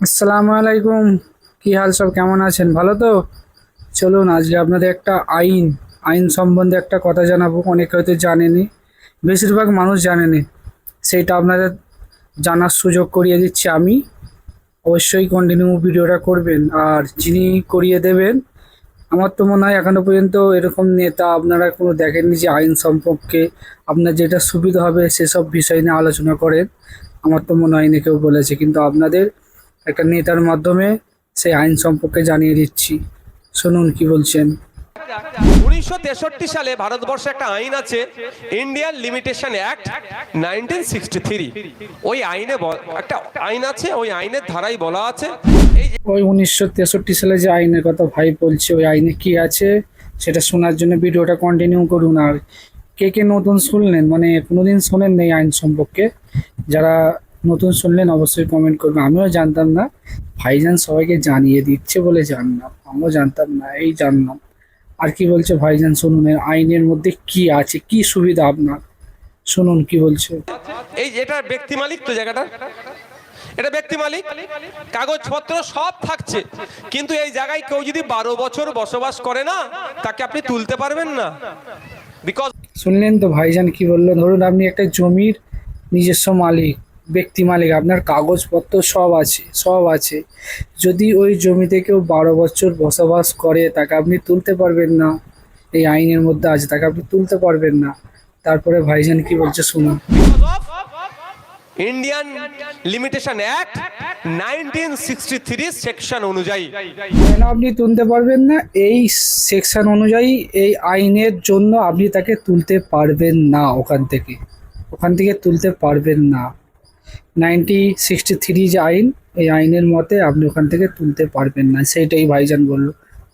আসসালামু আলাইকুম। কি হাল সব, কেমন আছেন? ভালো তো? চলুন, আজকে আপনাদের একটা আইন আইন সম্বন্ধে একটা কথা জানাব। অনেকে হয়তো জানেনি, বেশিরভাগ মানুষ জানেনি। সেইটা আপনাদের জানার সুযোগ করিয়ে দিচ্ছি আমি। অবশ্যই কন্টিনিউ ভিডিওটা করবেন। আর যিনি করিয়ে দেবেন, আমার তো মনে হয় এখনও পর্যন্ত এরকম নেতা আপনারা কোনো দেখেননি যে আইন সম্পর্কে আপনার যেটা সুবিধা হবে সেসব বিষয় নিয়ে আলোচনা করেন। আমার তো মনে হয়নি কেউ বলেছে, কিন্তু আপনাদের একটা নেতার মাধ্যমে সেই আইন সম্পর্কে জানিয়ে দিচ্ছি। শুনুন কি বলছেন। উনিশশো তেষট্টি সালে ভারতবর্ষে একটা আইন আছে ইন্ডিয়ান লিমিটেশন অ্যাক্ট নাইনটিন ওই আইনে একটা আইন আছে ওই আইনের ধারাই বলা আছে এই যে ওই উনিশশো তেষট্টি সালে যে আইনের কথা ভাই বলছে ওই আইনে কি আছে সেটা শোনার জন্য ভিডিওটা কন্টিনিউ করুন। আর কে কে নতুন শুনলেন মানে কোনোদিন শোনেন নেই আইন সম্পর্কে? যারা নতুন শুনলেন অবশ্যই কমেন্ট করবেন। আমিও জানতাম না। ভাইজান সবাইকে জানিয়ে দিচ্ছে বলে জানলাম। আমিও জানতাম না এই জানলাম। আর কি বলছে ভাইজান শুনুন এর আইনের মধ্যে কি আছে? কি সুবিধা আপনার? শুনুন কি বলছে? এই এটা ব্যক্তি মালিক তো জায়গাটা? এটা ব্যক্তি মালিক? কাগজপত্র সব থাকছে। কিন্তু এই জায়গায় কেউ যদি বারো বছর বসবাস করে না তাকে আপনি তুলতে পারবেন না। বিকজ শুনলেন তো ভাইজান কি বলল? ধরুন আপনি একটা জমির নিজস্ব মালিক। ব্যক্তি মালিক আপনার কাগজপত্র সব আছে সব আছে। যদি ওই জমিতে কেউ বারো বছর বসবাস করে তাকে আপনি তুলতে পারবেন না। এই আইনের মধ্যে আছে তাকে আপনি তুলতে পারবেন না। তারপরে ভাইজান কি বলছে শুনুন। Indian limitation act nineteen sixty three section অনুযায়ী। কেন আপনি তুলতে পারবেন না? এই সেকশন অনুযায়ী এই আইনের জন্য আপনি তাকে তুলতে পারবেন না ওখান থেকে। ওখান থেকে তুলতে পারবেন না। নাইনটি সিক্সটি থ্রি যে আইন এই আইনের মতে আপনি ওখান থেকে তুলতে পারবেন না। সেইটাই ভাইজান বলল।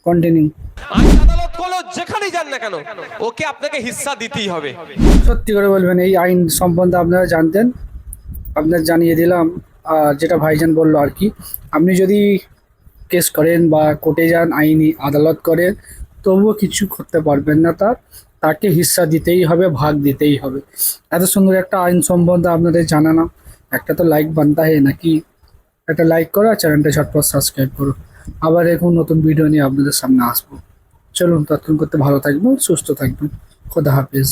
কন্টিনিউ আইন আদালত হলো যেখানেই যান না কেন ওকে আপনাকে হিস্সা দিতেই হবে। সত্যি করে বলবেন এই আইন সম্বন্ধে আপনারা জানতেন। আপনার জানিয়ে দিলাম আর যেটা ভাইজান বলল আর কি। আপনি যদি কেস করেন বা কোর্টে যান আইনি আদালত করেন তবুও কিছু করতে পারবেন না তার। তাকে হিস্সা দিতেই হবে ভাগ দিতেই হবে। এত সুন্দর একটা আইন সম্বন্ধে আপনাদের জানানো একটা তো লাইক বানতা হয় নাকি? একটা লাইক করো আর চ্যানেলটা ঝটপট সাবস্ক্রাইব করো। আবার এখন নতুন ভিডিও নিয়ে আপনাদের সামনে আসব। চলুন ততক্ষণ করতে ভালো থাকবেন, সুস্থ থাকবেন। খোদা হাফিজ।